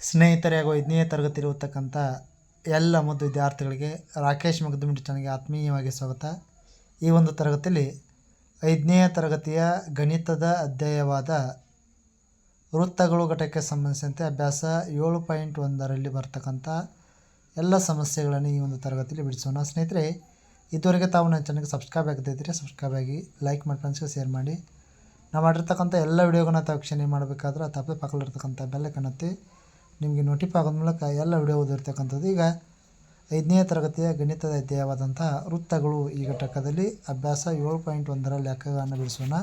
ಸ್ನೇಹಿತರೆ ಹಾಗೂ ಐದನೇ ತರಗತಿಯಿರುವತಕ್ಕಂಥ ಎಲ್ಲ ಮುದ್ದು ವಿದ್ಯಾರ್ಥಿಗಳಿಗೆ ರಾಕೇಶ್ ಮಗದುಮಿಡಿ ಚೆನ್ನಾಗಿ ಆತ್ಮೀಯವಾಗಿ ಸ್ವಾಗತ. ಈ ಒಂದು ತರಗತಿಯಲ್ಲಿ ಐದನೇ ತರಗತಿಯ ಗಣಿತದ ಅಧ್ಯಾಯವಾದ ವೃತ್ತಗಳು ಘಟಕಕ್ಕೆ ಸಂಬಂಧಿಸಿದಂತೆ ಅಭ್ಯಾಸ ಏಳು ಪಾಯಿಂಟ್ ಒಂದರಲ್ಲಿ ಬರ್ತಕ್ಕಂಥ ಎಲ್ಲ ಸಮಸ್ಯೆಗಳನ್ನು ಈ ಒಂದು ತರಗತಿಯಲ್ಲಿ ಬಿಡಿಸೋಣ. ಸ್ನೇಹಿತರೆ, ಇದುವರೆಗೆ ತಾವು ನನ್ನ ಚಾನಲ್ಗೆ ಸಬ್ಸ್ಕ್ರೈಬ್ ಆಗದಿದ್ದರೆ ಸಬ್ಸ್ಕ್ರೈಬ್ ಆಗಿ, ಲೈಕ್ ಮಾಡಿ ಫ್ರೆಂಡ್ಸ್ಗೆ ಶೇರ್ ಮಾಡಿ. ನಾವು ಮಾಡಿರ್ತಕ್ಕಂಥ ಎಲ್ಲ ವಿಡಿಯೋಗಳನ್ನ ತಾವು ಮಾಡಬೇಕಾದ್ರೆ ಪಕ್ಕಲಿರ್ತಕ್ಕಂಥ ಪಕ್ಕದಲ್ಲಿರ್ತಕ್ಕಂಥ ಬೆಲ್ಲಕ್ಕನ್ನತ್ತಿ ನಿಮಗೆ ನೋಟಿಫ್ ಆಗೋದ ಮೂಲಕ ಎಲ್ಲ ವಿಡಿಯೋ ಓದಿರ್ತಕ್ಕಂಥದ್ದು ಈಗ ಐದನೇ ತರಗತಿಯ ಗಣಿತದ ಅಧ್ಯಾಯವಾದಂತಹ ವೃತ್ತಗಳು ಈ ಘಟಕದಲ್ಲಿ ಅಭ್ಯಾಸ ಏಳು ಪಾಯಿಂಟ್ ಒಂದರ ಲೆಕ್ಕಗಳನ್ನು ಬಿಡಿಸೋಣ.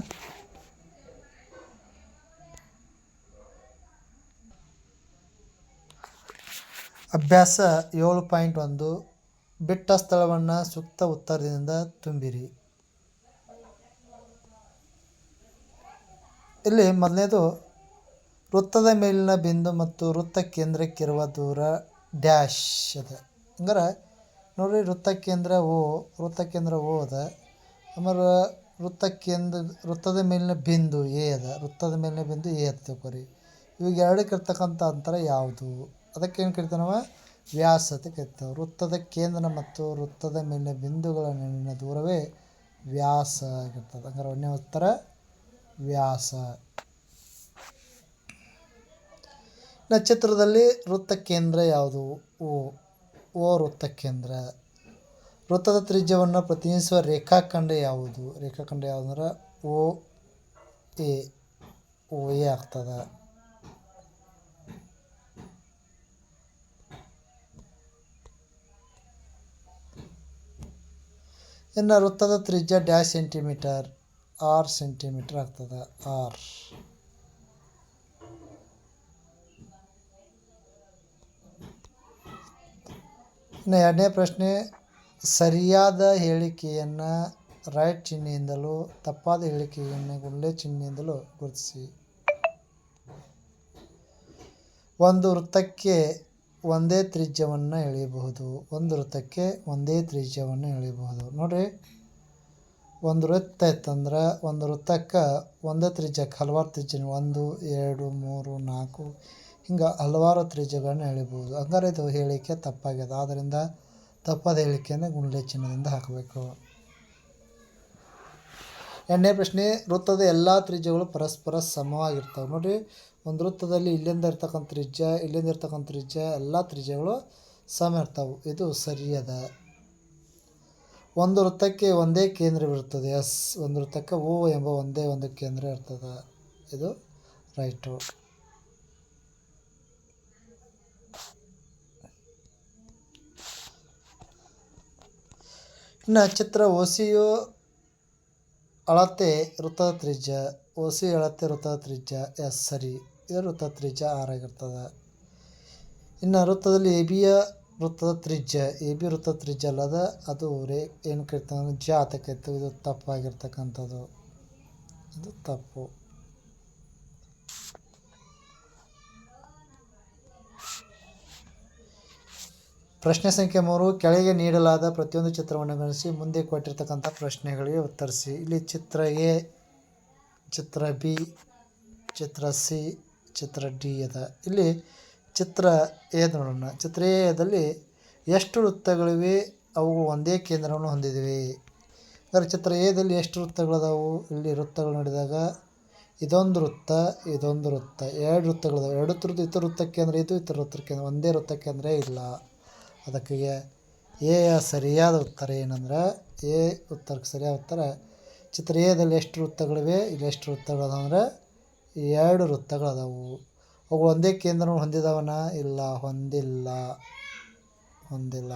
ಅಭ್ಯಾಸ ಏಳು ಪಾಯಿಂಟ್ ಒಂದು, ಬಿಟ್ಟ ಸ್ಥಳವನ್ನು ಸೂಕ್ತ ಉತ್ತರದಿಂದ ತುಂಬಿರಿ. ಇಲ್ಲಿ ಮೊದಲನೇದು ವೃತ್ತದ ಮೇಲಿನ ಬಿಂದು ಮತ್ತು ವೃತ್ತ ಕೇಂದ್ರಕ್ಕಿರುವ ದೂರ ಡ್ಯಾಶ್ ಅದ. ಹಂಗಾರೆ ನೋಡಿರಿ ವೃತ್ತ ಕೇಂದ್ರ ಓ, ವೃತ್ತ ಕೇಂದ್ರ ಓ ಅದ. ಆಮೇಲೆ ವೃತ್ತ ಕೇಂದ್ರ, ವೃತ್ತದ ಮೇಲಿನ ಬಿಂದು ಎ ಅದ. ವೃತ್ತದ ಮೇಲಿನ ಬಿಂದು ಎ ಅಂತ ತಿಳ್ಕೊರಿ. ಇವಾಗ ಎರಡಕ್ಕೆ ಇರ್ತಕ್ಕಂಥ ಅಂತರ ಯಾವುದು? ಅದಕ್ಕೆ ಏನು ಕರಿತೀವಿ ನಾವು ವ್ಯಾಸ ಅಂತ ಕರಿತೇವೆ ವೃತ್ತದ ಕೇಂದ್ರ ಮತ್ತು ವೃತ್ತದ ಮೇಲಿನ ಬಿಂದುಗಳ ನಡುವಿನ ದೂರವೇ ವ್ಯಾಸ ಆಗಿರ್ತದೆ. ಹಂಗಾರೆ ಒಂದನೇ ಉತ್ತರ, ವ್ಯಾಸ. ನಕ್ಷತ್ರದಲ್ಲಿ ವೃತ್ತ ಕೇಂದ್ರ ಯಾವುದು? ಓ ಓ ವೃತ್ತ ಕೇಂದ್ರ. ವೃತ್ತದ ತ್ರಿಜ್ಯವನ್ನು ಪ್ರತಿನಿಧಿಸುವ ರೇಖಾಖಂಡ ಯಾವುದು? ರೇಖಾಖಂಡ ಯಾವುದಂದ್ರೆ ಓ, ಎ ಓ, ಎ ಆಗ್ತದೆ. ಇನ್ನು ವೃತ್ತದ ತ್ರಿಜ್ಯ ಡ್ಯಾಶ್ ಸೆಂಟಿಮೀಟರ್, ಆರ್ ಸೆಂಟಿಮೀಟರ್ ಆಗ್ತದೆ. ಆರ್. ಇನ್ನು ಎರಡನೇ ಪ್ರಶ್ನೆ, ಸರಿಯಾದ ಹೇಳಿಕೆಯನ್ನು ರೈಟ್ ಚಿಹ್ನೆಯಿಂದಲೂ, ತಪ್ಪಾದ ಹೇಳಿಕೆಯನ್ನು ಗುಳ್ಳೆ ಚಿಹ್ನೆಯಿಂದಲೂ ಗುರುತಿಸಿ. ಒಂದು ವೃತ್ತಕ್ಕೆ ಒಂದೇ ತ್ರಿಜ್ಯವನ್ನು ಎಳೆಯಬಹುದು. ಒಂದು ವೃತ್ತಕ್ಕೆ ಒಂದೇ ತ್ರಿಜ್ಯವನ್ನು ಎಳೆಯಬಹುದು. ನೋಡಿರಿ, ಒಂದು ವೃತ್ತ ಇತ್ತಂದ್ರೆ ಒಂದು ವೃತ್ತಕ್ಕೆ ಒಂದೇ ತ್ರಿಜ್ಯಕ್ಕೆ ಹಲವಾರು ತ್ರಿಜ್ಯ ಒಂದು, ಎರಡು, ಮೂರು, ನಾಲ್ಕು ಹಿಂಗೆ ಹಲವಾರು ತ್ರಿಜ್ಯಗಳನ್ನ ಎಳಿಬೋದು ಹಂಗಾರೆ ಇದು ಹೇಳಿಕೆ ತಪ್ಪಾಗ್ಯದ. ಆದ್ದರಿಂದ ತಪ್ಪಾದ ಹೇಳಿಕೆಯನ್ನು ಗುಂಡ್ಲೆ ಚಿಹ್ನೆಯಿಂದ ಹಾಕಬೇಕು. ಎರಡನೇ ಪ್ರಶ್ನೆ, ವೃತ್ತದ ಎಲ್ಲ ತ್ರಿಜ್ಯಗಳು ಪರಸ್ಪರ ಸಮವಾಗಿರ್ತವೆ. ನೋಡಿರಿ ಒಂದು ವೃತ್ತದಲ್ಲಿ ಇಲ್ಲಿಂದ ಇರ್ತಕ್ಕಂಥ ತ್ರಿಜ್ಯ, ಇಲ್ಲಿಂದ ಇರ್ತಕ್ಕಂಥ ತ್ರಿಜ್ಯ, ಎಲ್ಲ ತ್ರಿಜ್ಯಗಳು ಸಮ ಇರ್ತವೆ. ಇದು ಸರಿಯದ. ಒಂದು ವೃತ್ತಕ್ಕೆ ಒಂದೇ ಕೇಂದ್ರವಿರುತ್ತದೆ ಎಸ್, ಒಂದು ವೃತ್ತಕ್ಕೆ ಓ ಎಂಬ ಒಂದೇ ಒಂದು ಕೇಂದ್ರ ಇರ್ತದೆ. ಇದು ರೈಟು. ಇನ್ನು ಚಿತ್ರ ಓಸಿಯು ಅಳತೆ ವೃತ್ತದ ತ್ರಿಜ್ಯ ಓಸಿ ಅಳತೆ ವೃತ್ತದ ತ್ರಿಜ್ಯ ಎಸ್ ಸರಿ ಇದು ವೃತ್ತ ತ್ರಿಜ್ಯ ಆರ್ ಆಗಿರ್ತದೆ. ಇನ್ನು ವೃತ್ತದಲ್ಲಿ ಎ ಬಿಯ ವೃತ್ತದ ತ್ರಿಜ್ಯ ಎ ಬಿ ವೃತ್ತ ತ್ರಿಜ್ಯ ಅಲ್ಲದ, ಅದು ರೇ, ಏನು ಕರಿತಾವೆ ಜ ಇತ್ತು, ಇದು ತಪ್ಪಾಗಿರ್ತಕ್ಕಂಥದ್ದು. ಇದು ತಪ್ಪು. ಪ್ರಶ್ನೆ ಸಂಖ್ಯೆ ಮೂರು, ಕೆಳಗೆ ನೀಡಲಾದ ಪ್ರತಿಯೊಂದು ಚಿತ್ರವನ್ನು ಗಮನಿಸಿ, ಮುಂದೆ ಕೊಟ್ಟಿರ್ತಕ್ಕಂಥ ಪ್ರಶ್ನೆಗಳಿಗೆ ಉತ್ತರಿಸಿ. ಇಲ್ಲಿ ಚಿತ್ರ ಎ, ಚಿತ್ರ ಬಿ, ಚಿತ್ರ ಸಿ, ಚಿತ್ರ ಡಿ ಅದ. ಇಲ್ಲಿ ಚಿತ್ರ ಎ ನೋಡೋಣ. ಚಿತ್ರ ಎದಲ್ಲಿ ಎಷ್ಟು ವೃತ್ತಗಳಿವೆ? ಅವು ಒಂದೇ ಕೇಂದ್ರವನ್ನು ಹೊಂದಿವೆ ಅಂದರೆ ಚಿತ್ರ ಎದಲ್ಲಿ ಎಷ್ಟು ವೃತ್ತಗಳದಾವು? ಇಲ್ಲಿ ವೃತ್ತಗಳು ನೋಡಿದಾಗ ಇದೊಂದು ವೃತ್ತ ಇದೊಂದು ವೃತ್ತ. ಎರಡು ವೃತ್ತಗಳಿದಾವೆ. ಎರಡು ವೃತ್ತ ಇತರ ವೃತ್ತಕ್ಕೆ ಅಂದರೆ ಇದು, ಇತರ ವೃತ್ತಕ್ಕೆ ಒಂದೇ ವೃತ್ತಕ್ಕೆ ಅಂದರೆ ಇಲ್ಲ. ಅದಕ್ಕೆ ಎ ಸರಿಯಾದ ಉತ್ತರ ಏನಂದ್ರೆ, ಎ ಉತ್ತರಕ್ಕೆ ಸರಿಯಾದ ಉತ್ತರ, ಚಿತ್ರ ಎದಲ್ಲಿ ಎಷ್ಟು ವೃತ್ತಗಳಿವೆ, ಇಲ್ಲಿ ಎಷ್ಟು ವೃತ್ತಗಳದಂದ್ರೆ ಎರಡು ವೃತ್ತಗಳದಾವು. ಅವು ಒಂದೇ ಕೇಂದ್ರವನ್ನು ಹೊಂದಿದವನ? ಇಲ್ಲ, ಹೊಂದಿಲ್ಲ ಹೊಂದಿಲ್ಲ.